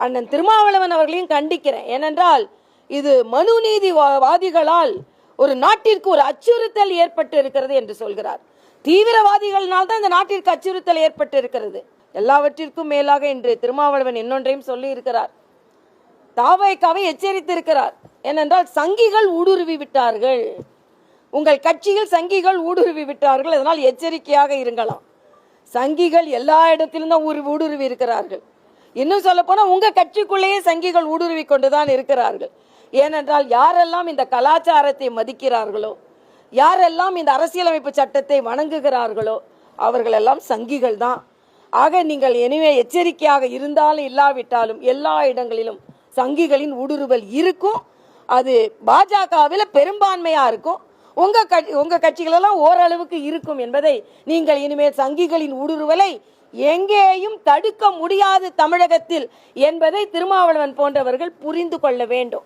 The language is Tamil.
அண்ணன் திருமாவளவன் அவர்களையும் கண்டிக்கிறேன். ஏனென்றால் இது மனு வா- வாதிகளால் ஒரு நாட்டிற்கு ஒரு அச்சுறுத்தல் ஏற்பட்டு இருக்கிறது என்று சொல்கிறார். தீவிரவாதிகள்னால் தான் இந்த நாட்டிற்கு அச்சுறுத்தல் ஏற்பட்டு இருக்கிறது எல்லாவற்றிற்கும் மேலாக இன்று திருமாவளவன் இன்னொன்றையும் சொல்லி இருக்கிறார் தாவைக்காவை எச்சரித்திருக்கிறார். ஏனென்றால் சங்கிகள் ஊடுருவி விட்டார்கள். உங்கள் கட்சியில் சங்கிகள் ஊடுருவி விட்டார்கள். அதனால் எச்சரிக்கையாக இருங்களாம். சங்கிகள் எல்லா இடத்திலும் தான் ஊரு- ஊடுருவி இருக்கிறார்கள். இன்னும் சொல்ல போனால் உங்கள் கட்சிக்குள்ளேயே சங்கிகள் ஊடுருவி கொண்டுதான் இருக்கிறார்கள். ஏனென்றால் யாரெல்லாம் இந்த கலாச்சாரத்தை மதிக்கிறார்களோ யாரெல்லாம் இந்த அரசியலமைப்பு சட்டத்தை வணங்குகிறார்களோ அவர்களெல்லாம் சங்கிகள் தான். ஆக நீங்கள் எனவே எச்சரிக்கையாக இருந்தாலும் இல்லாவிட்டாலும் எல்லா இடங்களிலும் சங்கிகளின் ஊடுருவல் இருக்கும். அது பாஜகவில் பெரும்பான்மையாக இருக்கும். உங்கள் கட்சி உங்கள் கட்சிகளெல்லாம் ஓரளவுக்கு இருக்கும் என்பதை நீங்கள் இனிமேல் சங்கிகளின் ஊடுருவலை எங்கேயும் தடுக்க முடியாது தமிழகத்தில் என்பதை திருமாவளவன் போன்றவர்கள் புரிந்து கொள்ள வேண்டும்.